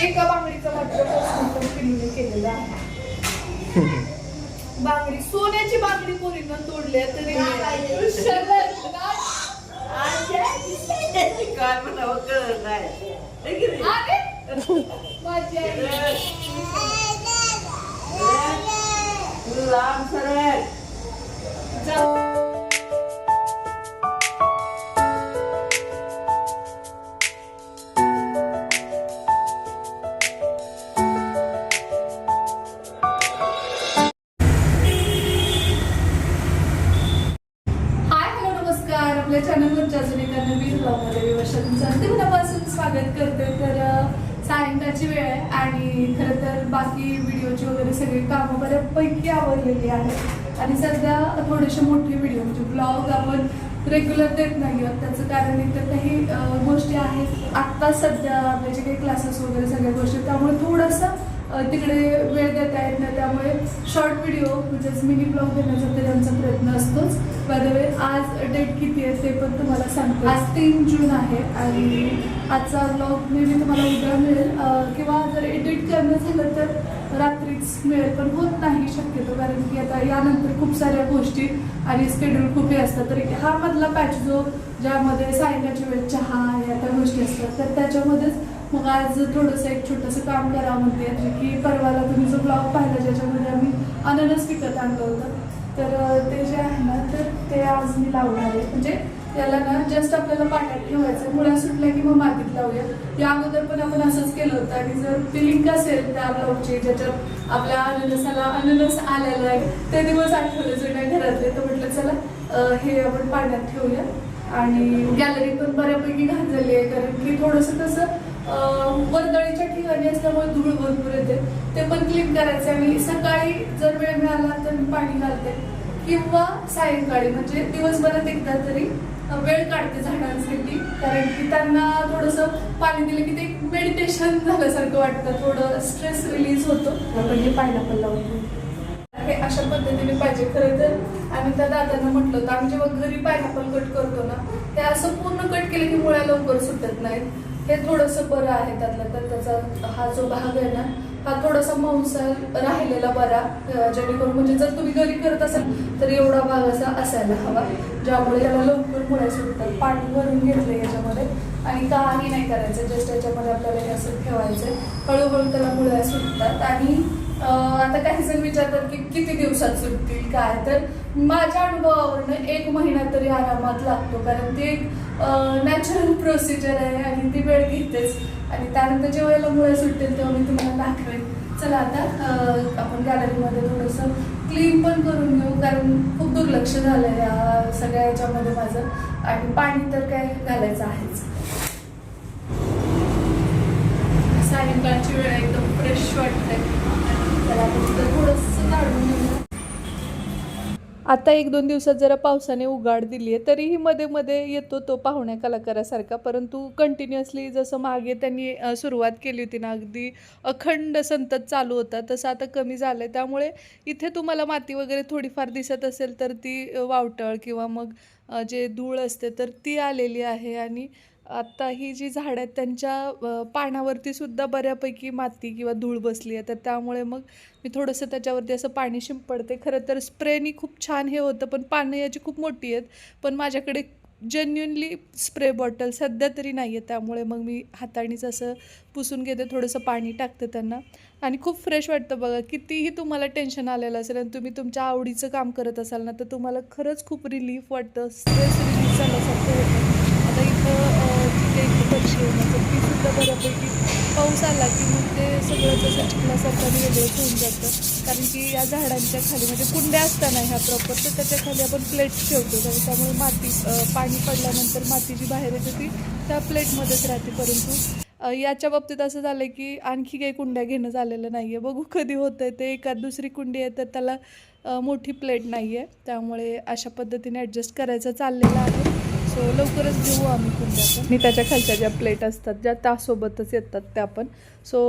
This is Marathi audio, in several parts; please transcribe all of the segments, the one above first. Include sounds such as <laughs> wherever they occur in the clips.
एका बांगडीचं मात्र पिल्लूने केलेलं आहे. <laughs> बांगडी सोन्याची बांगडी पोरीनं तोडली आहे तरी काय म्हणावं कळत नाही. हे लांब सरळ आपल्या चॅनलवरच्या अजून एका नवीन ब्लॉगमध्ये मी वर्षा तुमचं अगदी स्वागत करते. तर सायंकाळची वेळ आहे आणि खरं तर बाकी व्हिडिओची वगैरे सगळी कामं बऱ्यापैकी आवडलेली आहेत. आणि सध्या थोडेसे मोठे व्हिडिओ म्हणजे ब्लॉग आपण रेग्युलर देत नाही आहोत. त्याचं कारण इतर काही गोष्टी आहेत. आत्ता सध्या आपल्या जे काही क्लासेस वगैरे सगळ्या गोष्टी त्यामुळे थोडंसं तिकडे वेळ देता येत नाही. त्यामुळे शॉर्ट व्हिडिओ म्हणजेच मिनी ब्लॉग देण्याचा ते त्यांचा प्रयत्न असतोच. वे आज डेट किती आहे ते पण तुम्हाला सांगतो. आज तीन जून आहे आणि आजचा ब्लॉग नेहमी तुम्हाला उद्या मिळेल. किंवा जर एडिट करणं झालं तर रात्रीच मिळेल पण होत नाही शक्यतो. कारण की आता यानंतर खूप साऱ्या गोष्टी आणि स्केड्यूल खूप हे असतात. तर हा मधला पॅच जो ज्यामध्ये सायंकाळच्या वेळेस चहा या त्या गोष्टी असतात तर त्याच्यामध्येच मग आज थोडंसं एक छोटंसं काम करावं म्हणते जे की परवाला तुम्ही जो ब्लॉग पाहिला ज्याच्यामध्ये आम्ही अननस विकत आणलं होतं तर ते जे आहे ना तर ते आज मी लावणार आहे. म्हणजे त्याला ना जस्ट आपल्याला पाण्यात ठेवायचं मुळा सुटल्या की मग मातीत लावूया. या अगोदर पण आपण असंच केलं होतं. आणि जर फिलिंग असेल त्या ब्लॉगची ज्याच्यात आपल्या अननसाला अननस आलेलं आहे ते दिवस आठवले जुन्या घरातले तर म्हटलं चला हे आपण पाण्यात ठेवूया. आणि गॅलरी पण बऱ्यापैकी घाण झाली आहे कारण की थोडंसं कसं वर्दळीच्या ठिकाणी असल्यामुळे धूळ भरपूर येते. ते पण क्लीन करायचे. आणि सकाळी जर वेळ मिळाला तर मी पाणी घालते. किंवा सायंकाळी म्हणजे दिवसभरात एकदा तरी वेळ काढते झाडांसाठी. कारण की त्यांना थोडंसं पाणी दिलं की ते मेडिटेशन झाल्यासारखं वाटतं. थोडं स्ट्रेस रिलीज होतो. आपण हे पायनॅपल लावून. हे अशा पद्धतीने पाहिजे खरं तर. आम्ही त्या दादांना म्हटलं होतं आम्ही जेव्हा घरी पायनॅपल कट करतो ना ते असं पूर्ण कट केलं की मुळ्या लवकर सुटत नाहीत. हे थोडंसं बरं आहे त्यातलं तर त्याचा हा जो भाग आहे ना हा थोडासा मांसाल राहिलेला बरा जेणेकरून म्हणजे जर तुम्ही घरी करत असाल तर एवढा भाग असा असायला हवा ज्यामुळे त्याला लवकर मुळ्या सुटतात पाणी भरून घेतलं याच्यामध्ये आणि काही नाही करायचं जस्ट याच्यामध्ये आपल्याला हे असं ठेवायचं हळूहळू त्याला मुळ्या सुटतात. आणि आता काही जण विचारतात की किती दिवसात सुटतील काय तर. माझ्या अनुभवावरनं एक महिना तरी आरामात लागतो कारण ते एक नॅचरल प्रोसिजर आहे आणि ती वेळ घेतेच. आणि त्यानंतर जेव्हा मुळे सुटेल तेव्हा मी तुम्हाला दाखवेन. चला आता आपण गॅलरीमध्ये थोडंसं क्लीन पण करून घेऊ कारण खूप दुर्लक्ष झालं आहे या सगळ्या याच्यामध्ये माझं. आणि पाणी तर काय घालायचं आहेच. सायंकाळची वेळ एकदम फ्रेश वाटते त्याला आपण तिथं थोडंसं काढून घेऊ आता एक दोन दिवसात जरा पावसाने उघाड दिली आहे तरीही मध्ये मध्ये येतो तो पाहुण्या कलाकारासारखा. परंतु कंटिन्युअसली जसं मागे त्यांनी सुरुवात केली होती ना अगदी अखंड संतत चालू होता तसं आता कमी झालं आहे त्यामुळे इथे तुम्हाला माती वगैरे थोडीफार दिसत असेल तर ती वावटळ किंवा मग जे धूळ असते तर ती आलेली आहे. आणि आत्ता ही जी झाडं आहेत त्यांच्या अ, पानावरती सुद्धा बऱ्यापैकी माती किंवा धूळ बसली आहे. तर त्यामुळे मग मी थोडंसं त्याच्यावरती असं पाणी शिंपडते. खरं तर स्प्रेनी खूप छान हे होतं पण पानं याची खूप मोठी आहेत. पण माझ्याकडे जेन्युनली स्प्रे बॉटल सध्या तरी नाही आहे त्यामुळे मग मी हातानीच असं पुसून घेते थोडंसं पाणी टाकते त्यांना. आणि खूप फ्रेश वाटतं बघा कितीही तुम्हाला टेन्शन आलेलं असेल आणि तुम्ही तुमच्या आवडीचं काम करत असाल ना तर तुम्हाला खरंच खूप रिलीफ वाटतं. स्ट्रेस रिलीफ झाल्यासारखं होतं. आता इथं तिथे जी काही इथं पक्षी आहे तर ती सुद्धा बऱ्यापैकी पाऊस आला की मग ते सगळं तसं चिखलासारखं आणि वेगळंच होऊन जातं. कारण की या झाडांच्या खाली म्हणजे कुंड्या असताना ह्या प्रॉपर तर त्याच्याखाली आपण प्लेट्स ठेवतो. त्यामुळे माती पाणी पडल्यानंतर माती जी बाहेर येते ती त्या प्लेटमध्येच राहते. परंतु याच्या बाबतीत असं झालं की आणखी काही कुंड्या घेणं झालेलं नाही आहे बघू कधी होतं आहे ते. एखाद दुसरी कुंडी आहे तर त्याला मोठी प्लेट नाही आहे त्यामुळे अशा पद्धतीने ॲडजस्ट करायचं चाललेलं आहे. सो लवकरच घेऊ आम्ही कुंड्या मी त्याच्या खालच्या ज्या प्लेट असतात ज्या त्यासोबतच येतात त्या पण. सो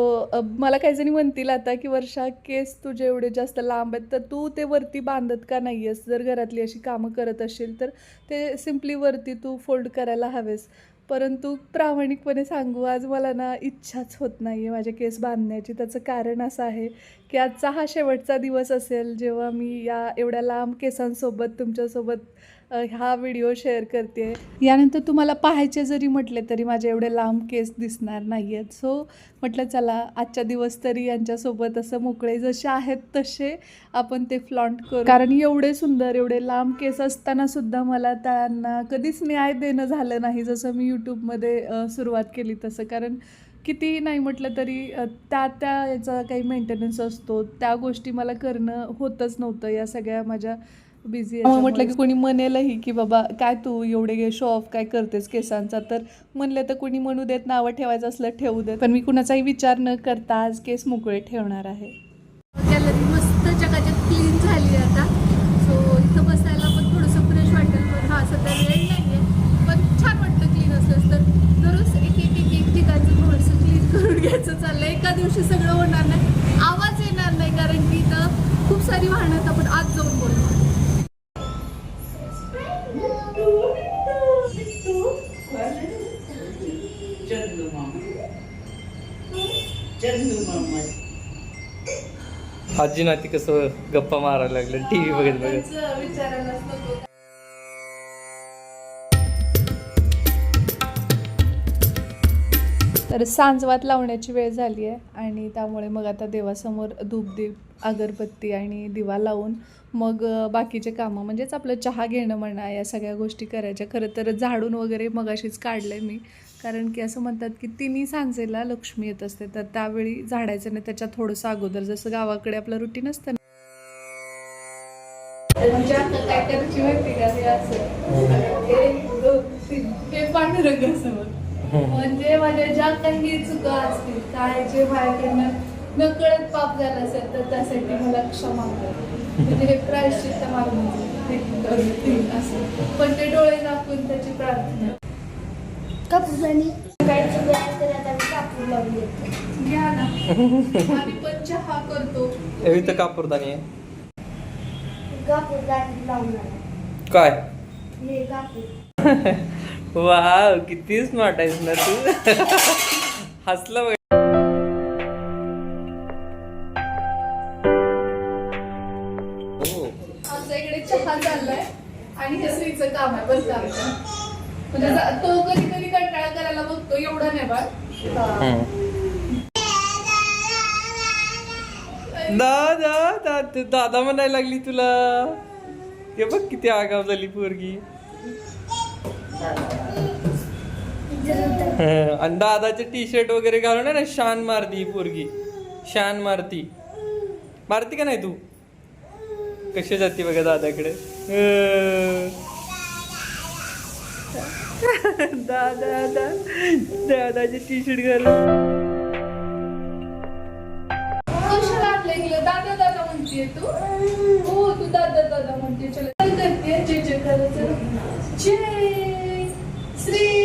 मला काही जणी म्हणतील आता की वर्षा केस तुझे एवढे जास्त लांब आहेत तर तू ते वरती बांधत का नाही आहेस जर घरातली अशी कामं करत असेल तर ते सिम्पली वरती तू फोल्ड करायला हवेस. परंतु प्रामाणिकपणे सांगू आज मला ना इच्छाच होत नाही आहे माझे केस बांधण्याची. त्याचं कारण असं आहे की आजचा हा शेवटचा दिवस असेल जेव्हा मी या एवढ्या लांब केसांसोबत तुमच्यासोबत हा व्हिडिओ शेअर करते. यानंतर तुम्हाला पाहायचे जरी म्हटले तरी माझे एवढे लांब केस दिसणार नाही आहेत सो म्हटलं चला आजच्या दिवस तरी यांच्यासोबत असं मोकळे जसे आहेत तसे आपण ते फ्लॉन्ट करू. कारण एवढे सुंदर एवढे लांब केस असताना सुद्धा मला त्यांना कधीच न्याय देणं झालं नाही जसं मी यूट्यूबमध्ये सुरुवात केली तसं. कारण कितीही नाही म्हटलं तरी त्या त्या याचा काही मेंटेनन्स असतो. त्या गोष्टी मला करणं होतच नव्हतं या सगळ्या माझ्या बिझी म्हटलं की कोणी म्हणेलही की बाबा काय तू एवढे शो ऑफ काय करतेस केसांचा? तर म्हणलं तर कोणी म्हणू देत नावं ठेवायचं असलं ठेवू देत. पण मी कुणाचाही विचार न करता आज केस मोकळे ठेवणार आहे. गॅलरी मस्त जगाच्यात क्लीन झाली आता. सो इथं बसायला पण थोडंसं फ्रेश वाटेल पण हा सध्या वेळ नाही आहे पण छान वाटतं क्लीन असलं तर दररोज एक एक एक एक ठिकाणचं थोडंसं क्लीन करून घ्यायचं चाललं एका दिवशी सगळं होणार नाही. आवाज येणार नाही कारण की इथं खूप सारी वाहनं आहेत. आपण आज जाऊन बोलतो मामा मामा आजी नाती कसं गप्पा मारायला लागलं टी व्ही बघत बघत. त्यांचं विचारायलाच नको तर सांजवात लावण्याची वेळ झाली आहे आणि त्यामुळे मग आता देवासमोर धूपदीप अगरबत्ती आणि दिवा लावून मग बाकीचे कामं म्हणजेच आपलं चहा घेणं म्हणा या सगळ्या गोष्टी करायच्या. खरं तर झाडून वगैरे मगाशीच काढलं मी. कारण की असं म्हणतात की तिन्ही सांजेला लक्ष्मी येत असते. तर त्यावेळी झाडायचं नाही त्याच्या थोडंसं अगोदर जसं गावाकडे आपलं रुटीन असतं ना. म्हणजे आता काय करायची म्हणजे माझ्या ज्या काही चुका असतील काय जे माझ्याकडनं नकळत पाप झालं असेल तर त्यासाठी मला क्षमा म्हणजे हे प्रायश्चित मागणं म्हणजे असं. पण ते डोळे दाखवून त्याची प्रार्थना. कापूसाने सकाळची वेळ तर आता मी कापूर लावून देते घ्या ना. <laughs> आम्ही पण चहा करतो. इथं कापूरदानी आहे. कापूर दाणे लावून आला काय? हे कापूर. <laughs> वाव किती स्मार्ट आहेस ना तू. <laughs> हसला बघ. हो. आमच्या इकडे चहा चाललाय आणि हे काम आहे बंद काम म्हणजे तो कधी कधी कंटाळा करायला बघतो एवढा नाही दादा दादा दादा म्हणायला लागली तुला. हे बघ किती आगाव झाली पोरगी. आणि दादाचे टी शर्ट वगैरे घालून ना शान मारती ही पोरगी. शान मारती. मारती का नाही तू? कशी जाते बघा दादाकडे? अं. <laughs> दादा दादा दादाची टी शर्ट घालून दादा दादा म्हणते तू. हो तू दादा दादा म्हणते चल चल करते जय जय करायचं जय श्री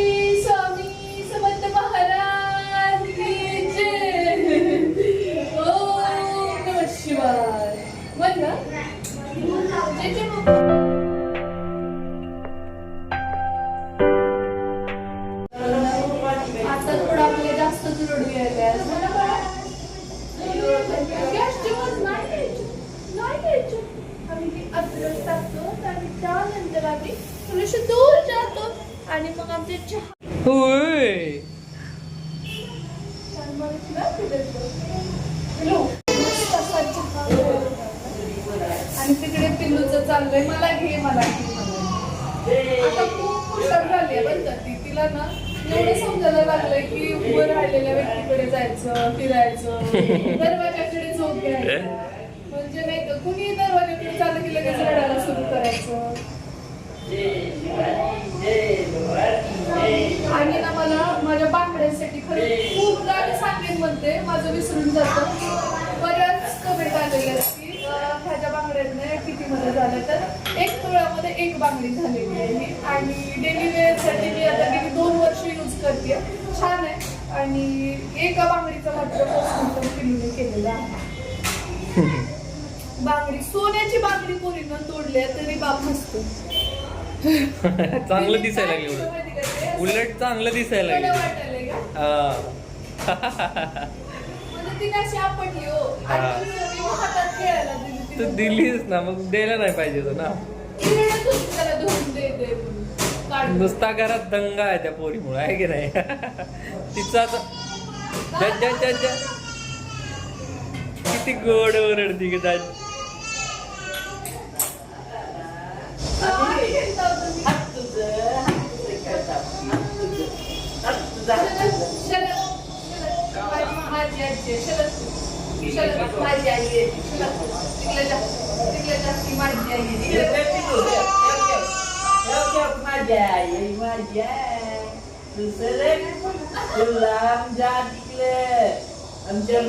पिल्लूचं चाललंय. मला घे मला घे मला. आता खूप हुशार झाली आहे बरं का. ती तिला ना एवढं समजायला लागलंय की उभं राहिलेल्या व्यक्तीकडे जायचं फिरायचं. दरवाजाकडे झोप घ्यायचं. म्हणजे नाही का कुणी दरवाजाकडे चाललं की लगेच रडायला सुरू करायचं. आणि ना मला माझ्या बांगड्यांसाठी खरं खूप गाणी सांगेन म्हणते. माझं विसरून जातं. बऱ्याच कमेंट आलेल्या ह्याच्या बांगड्यांना किती मध्ये झालं तर एक तोळ्यामध्ये एक बांगडी झालेली आहे ही. आणि डेली वेअरसाठी मी आता गेली दोन वर्ष यूज करते छान आहे आणि एका बांगडीचा मात्र पोस्ट पिल्लूने केलेला आहे बांगडी सोन्याची बांगडी कोणीनं तोडली तरी बाप नसतो चांगलं दिसायला लागलं उलट चांगलं दिसायला लागलं? हा. म्हणजे तिने अशी आपटली हो. आणि मग हातात खेळायला. तू दिलीस ना मग द्यायला नाही पाहिजे होतं ना. नुसता घरात दंगा आहे त्या पोरीमुळे आहे की नाही? <laughs> तिचा आता जा, जा, किती गोड ओरडती की जा. तुझं माझी- आई आहे. तिकडे जा. तिकडे जा. ती माझी आई आहे. माझी आई माझी आई दुसरं तुला आमच्या तिकडे आमच्या.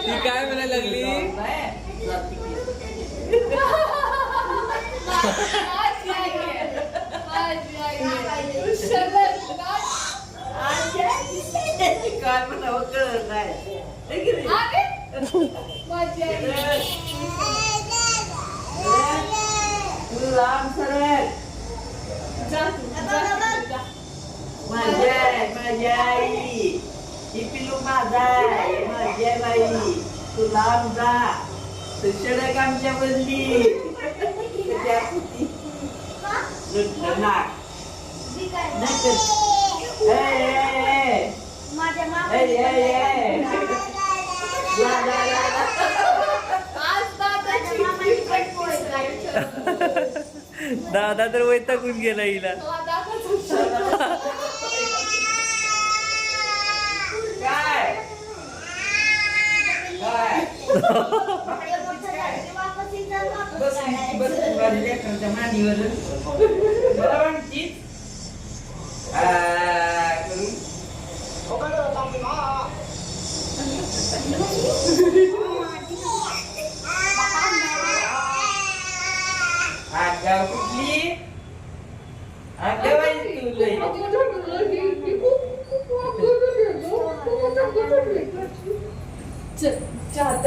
ती काय म्हणायला लागली <laughs> <laughs> नाही, जा तिकडे. माझी आई आहे. माझी आई आहे. शरद, काढ. काय म्हणावं कळत नाही. <laughs> लांब सरक जा तू, जा. तू, जा. माझी आई ही पिलू माझा आहे. माझी आई बाई तू लांब जा. तू सडक आमच्या बदली नाक. दादा तर वैतागून गेला हिला बस बस मला आ, करून आगाव कुठली आगाव आहे तू लई. चल, चहा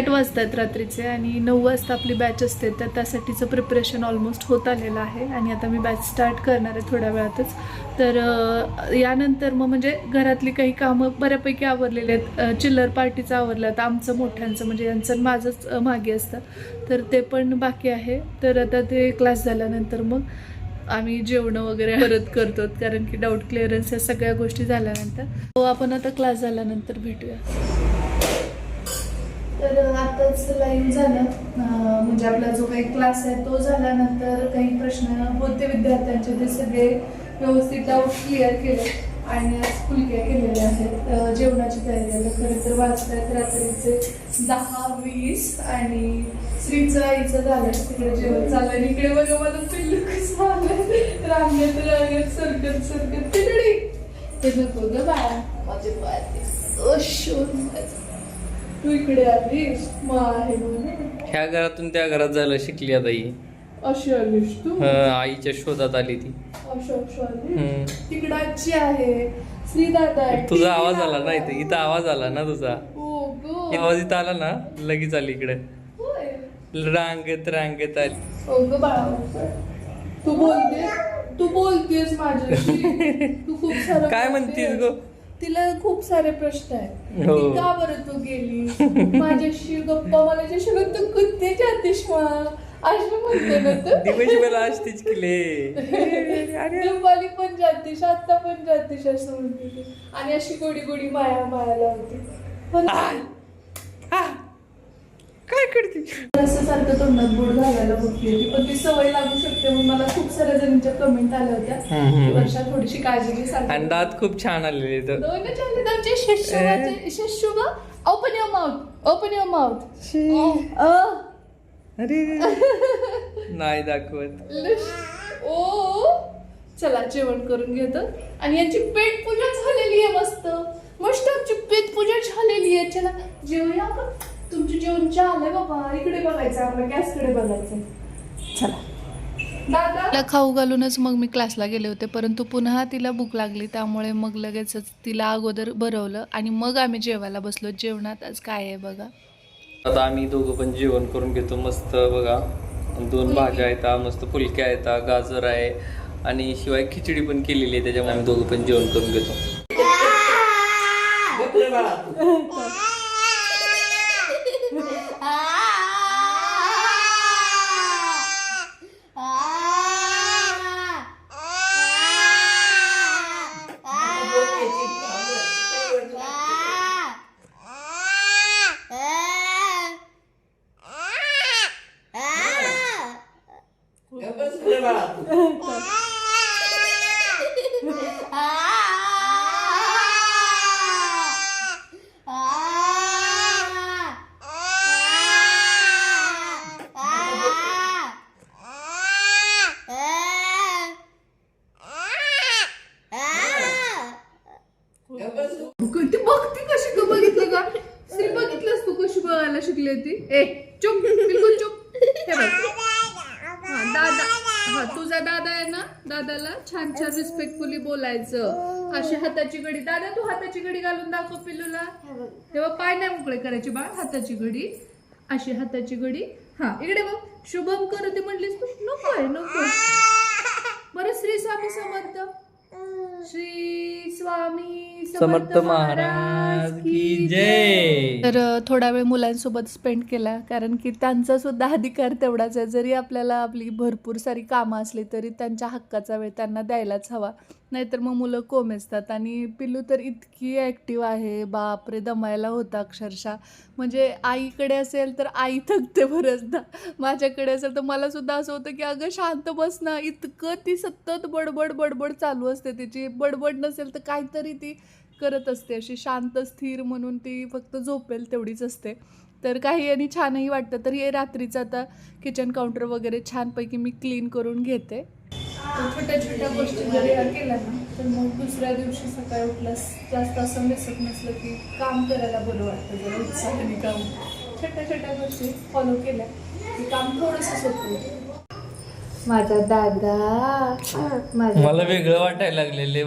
आठ वाजतात रात्रीचे आणि नऊ वाजता आपली बॅच असते तर त्यासाठीचं प्रिपरेशन ऑलमोस्ट होत आलेलं आहे. आणि आता मी बॅच स्टार्ट करणार आहे थोड्या वेळातच. तर यानंतर मग म्हणजे घरातली काही कामं बऱ्यापैकी आवरलेली आहेत. चिल्लर पार्टीचं आवरलं तर आमचं मोठ्यांचं म्हणजे यांचं आणि माझंच मागे असतं. तर ते पण बाकी आहे. तर आता ते क्लास झाल्यानंतर मग आम्ही जेवणं वगैरे परत करतो कारण की डाऊट क्लिअरन्स या सगळ्या गोष्टी झाल्यानंतर. तो आपण आता क्लास झाल्यानंतर भेटूया. तर आताच लाईव्ह झालं. म्हणजे आपला जो काही क्लास आहे तो झाल्यानंतर काही प्रश्न होते विद्यार्थ्यांचे ते सगळे व्यवस्थित डाऊट क्लिअर केले. आणि आज फुलक्या केलेल्या आहेत. जेवणाची तयारी आहे खरं तर वाचतायत रात्रीचे दहा वीस आणि श्रीचं आईचं झालं. तिकडे जेवण चाललं इकडे बघा मला पिल्लू कसं आलं रांगेत रांगेत सरकत सरकत. तिकडे. ते नको ग बाळा. माझे पाय तू इकडे आलीस? मग आहे म्हणून. ह्या घरातून त्या घरात जायला शिकली आता ही. आईच्या शोधात आली ती. अशी अशी आलीस? हम्म. तिकडं आजी आहे. श्रीदादा तुझा आवाज आला ना. इथे? इथं आवाज आला ना तुझा? हो आवाज इथं आला ना? लगेच आली इकडे. रांगत रांगत आली. बाळा तू बोलते तू बोलतेस माझ्याशी. तू खूप सारं <laughs> काय म्हणतीस. गं? तिला खूप सारे प्रश्न आहेत. हो. का बरं तू गेली माझ्याशी गप्पा मला तू कुत्ते जातेस असं म्हणते ना तू? दिवस मला असतीच किले <laughs> दिवाळी पण जातीस आता पण जातीस असं म्हणते. आणि अशी गोडी गोडी माया माया लावते. पण! काय करते? असं सारखं तोंडात गोड घालायला बघते ती. पण ती सवय लागू शकते म्हणून मला खूप साऱ्या जणींच्या कमेंट आल्या होत्या. की वर्षा थोडीशी काळजी घे आणि सारखं दात खूप छान आलेले तर दोन झाले आमचे शिष्य शिष्युबा open your mouth open your mouth अरे. <laughs> नाही दाखवत. ओ. चला जेवण करून घेतो. आणि यांची पेट पूजा झालेली आहे मस्त. मस्त आमची पेट पूजा झालेली आहे. चला जेवूया आपण. तुमचं जेवण झालंय बाबा. इकडे बघायचं आपल्या गॅसकडे बघायचं. चला. दादा. तिला खाऊ घालूनच मग मी क्लासला गेले होते परंतु पुन्हा तिला भूक लागली त्यामुळे मग लगेचच तिला अगोदर भरवलं आणि मग आम्ही जेवायला बसलो. जेवणात आज काय आहे बघा. आता आम्ही दोघं पण जेवण करून घेतो. मस्त बघा. दोन भाज्या आहेत मस्त फुलक्या आहेत गाजर आहे आणि शिवाय खिचडी पण केलेली आहे त्याच्यामुळे आम्ही दोघं पण जेवण करून घेतो. <laughs> <laughs> Renato? दादा तू हाताची घडी घालून दाखव पिल्लूला. तेव्हा पाय नाही मोकळे करायचे बाळ हाताची घडी. अशी हाताची घडी. हा इकडे बघ. शुभम करू ते म्हटलीस तू. नको आहे नको. बरं श्री स्वामी समर्थ. श्री स्वामी समर्थ महाराज की जय. तर थोडा वेळ मुलांसोबत स्पेंड केला कारण की त्यांचा सुद्धा अधिकार तेवढाच आहे. जरी आपल्याला आपली भरपूर सारी कामं असली तरी त्यांच्या हक्काचा वेळ त्यांना द्यायलाच हवा. नाहीतर मग मुलं कोमेजतात. आणि पिल्लू तर इतकी ॲक्टिव्ह आहे. बापरे दमायला होता अक्षरशः. म्हणजे आईकडे असेल तर आई थकते बरंचदा माझ्याकडे असेल तर मला सुद्धा असं होतं की अगं शांत बस ना. इतकं ती सतत बडबड बडबड चालू असते तिची. बडबड नसेल तर काहीतरी ती करत असते. अशी शांत स्थिर म्हणून ती फक्त झोपेल तेवढीच असते. तर काही आणि छानही वाटतं. तर हे रात्रीचं आता किचन काउंटर वगैरे छानपैकी मी क्लीन करून घेते. तर छोट्या छोट्या गोष्टी जर या केल्या ना तर मग दुसऱ्या दिवशी सकाळी उठल्यास जास्त असं दिसत नसलं की काम करायला बरं वाटतं जरा उत्साहाने काम. छोट्या छोट्या गोष्टी फॉलो केल्या की काम थोडंसं सोपं होतं. माझा दादा. माझा मला वेगळं वाटायला लागलेले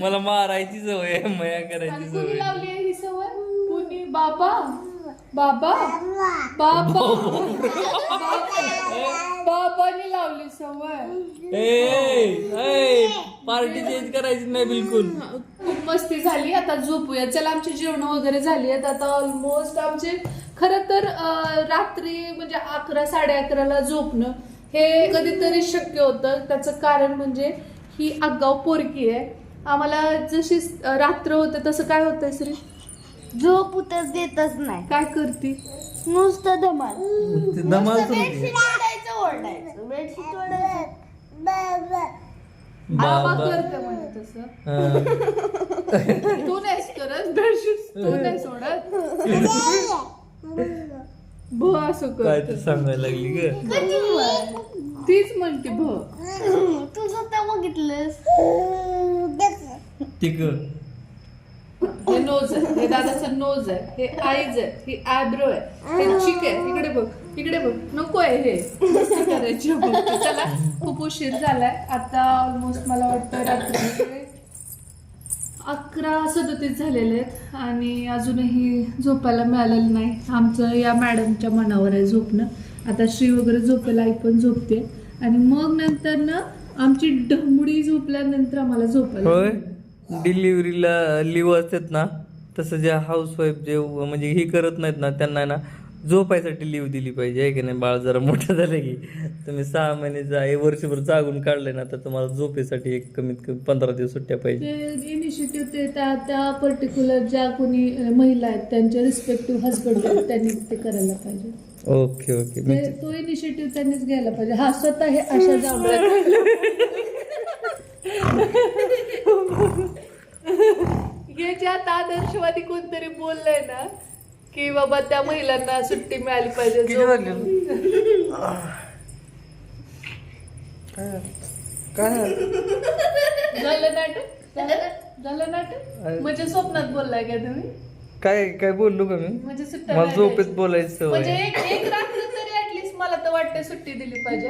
मला मारायची सवय आहे, मया करायची सवय लावली आहे ही सवय? कुणी? बाबा? बाबा. बाबा. बाबाने <laughs> लावली सवय. पार्टी चेंज करायची नाही बिलकुल. खूप मस्ती झाली. आता झोपूया. चला आमची जेवण वगैरे झाली आहेत. आता ऑलमोस्ट आमचे खरं तर अं, रात्री म्हणजे अकरा साडे अकराला झोपणं हे कधीतरी शक्य होतं. त्याचं कारण म्हणजे ही आगाव पोरकी आहे. आम्हाला जशी अं, रात्र होते तसं काय होतंय श्री? झोपूतच देतच नाही. काय करती? नुसतं धमाल. धमाल सुरू बेडशीट ओढायचं ओढायचं बेडशीट ओढायचं आबा बाबा. करते म्हणे तसं. हा. तू नाहीस करत बेडशीट तू नाही सोडत. भ असं काय करत. ते सांगायला लागली ग? तीच म्हणते भ. तू स्वतः बघितलंस. ठीक हे नोज आहे हे दादाचं नोज आहे हे आईज आहे हे आयब्रो आहे हे चिक आहे इकडे बघ इकडे बघ. नको आहे हे. करायची बघ. चला खूप उशीर झालाय. आता ऑलमोस्ट मला वाटतं रात्री अकरा सदतीस झालेले आहेत आणि अजूनही झोपायला मिळालेलं नाही. आमचं या मॅडमच्या मनावर आहे झोपणं. आता श्री वगैरे झोपेला आई पण झोपते. आणि मग नंतर ना आमची ढमडी झोपल्यानंतर आम्हाला झोपायला होय? मिळेल. डिलिव्हरीला लिव्ह असतात ना तसं ज्या हाऊसवाईफ जे म्हणजे हे करत नाहीत ना त्यांना ना झोपायसाठी लिव दिली पाहिजे आहे की नाही? बाळ जरा मोठं झालं की. तुम्ही सहा महिने जा हे वर्षभर जागून काढले ना तर तुम्हाला झोपेसाठी एक कमीत कमी पंधरा दिवस सुट्ट्या पाहिजे. ते इनिशिएटिव्ह ते त्या त्या पर्टिक्युलर ज्या कोणी महिला आहेत त्यांच्या रिस्पेक्टिव्ह हजबंड त्यांनी ते करायला पाहिजे. Okay okay. ते तो इनिशिएटिव्ह त्यांनीच घ्यायला पाहिजे. हा स्वतः हे अशा जांभळ्या <laughs> हे जे आता आदर्शवादी कोणतरी बोललंय ना की बाबा त्या महिलांना सुट्टी मिळाली पाहिजे. किती जो- वाजले? काय? झालं नाटक? झालं? झालं नाटक? म्हणजे स्वप्नात बोललाय का तुम्ही? काय काय बोललो का मी? म्हणजे सुट्ट्या मला नाही झोपेत द्यायच्या. बोलायचं म्हणजे एक एक रात्र तरी ऍटलीस्ट मला तर वाटते सुट्टी दिली पाहिजे.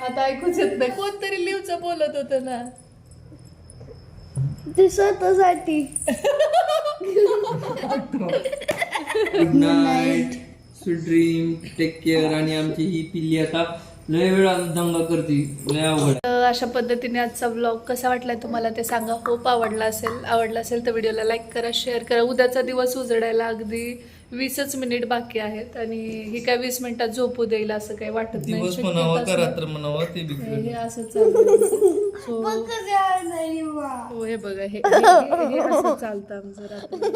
आता ऐकूच येत नाही. कोणतरी लिवचं बोलत होतं ना. ते स्वतःसाठी good night sweet dream take care आणि आमची ही पिल्ली आता लय वेळा दंगा करते. लय आवड तर अशा पद्धतीने आजचा ब्लॉग कसा वाटलाय तुम्हाला ते सांगा. खूप आवडला असेल. आवडला असेल तर व्हिडिओला लाईक करा शेअर करा. उद्याचा दिवस उजडायला अगदी वीसच मिनिट बाकी आहेत आणि ही काय वीस मिनिटात झोपू देईल असं काही वाटत नाही. दिवस म्हणावा का असं- रात्र म्हणावा ते बी हे हे असं चालतं. <laughs> हो हे बघा हे हे- हे असं चालतं आमचं रात्री.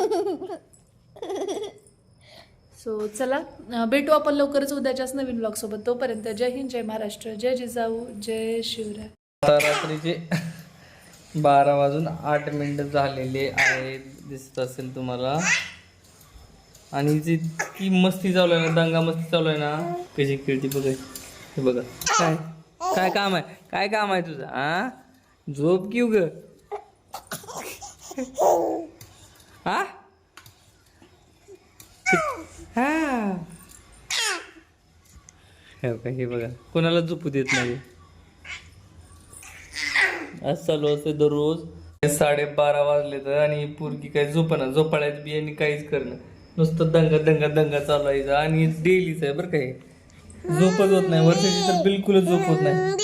सो <laughs> चला अं, भेटू आपण लवकरच उद्याच्याच नवीन ब्लॉग सोबत. तोपर्यंत जय हिंद जय महाराष्ट्र जय जिजाऊ जय शिवराय. आता रात्रीचे <laughs> बारा वाजून आठ मिनिट झालेले आहेत दिसत असेल तुम्हाला. आणि ती मस्ती चालू आहे ना दंगा मस्ती चालू आहे ना कशी खेळती बघा. हे बघा. काय? काय काम आहे? काय काम आहे तुझं हा झोप की ग. हा. हे बघा कोणाला झोपू देत नाही. आज चालू असते दररोज. साडेबारा वाजले तर आणि पोरगी काही झोपना झोपाळ्यात बी आणि काहीच करणं नुसतं दंगा दंगा दंगा चालायचा आणि डेलीच आहे बरं काय झोपच होत नाही. वर्षाची तर बिलकुलच झोप होत नाही.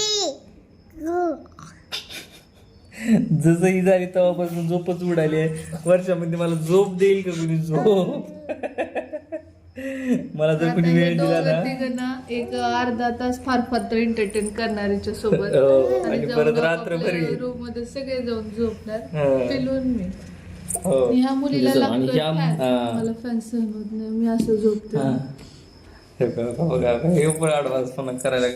जसं ही झाली तेव्हापासून झोपच उडाली आहे. वर्षामध्ये मला झोप देईल का कुणी? झोप. मला जर कुणी वेळ दिला ना. एक अर्धा तास फार फार तर एंटरटेन करणारीच्या सोबत. हो, आणि परत रात्रभर. रूममध्ये सगळे जाऊन झोपणार हा. पिलून मी हो. ह्या मुलीला जसं- आणि लागतोय ह्या- fan. हा. मला फॅन सहन होत नाही मी असं झोपते हा. हे बघा, बघा, हे पण ऍडव्हान्स करायला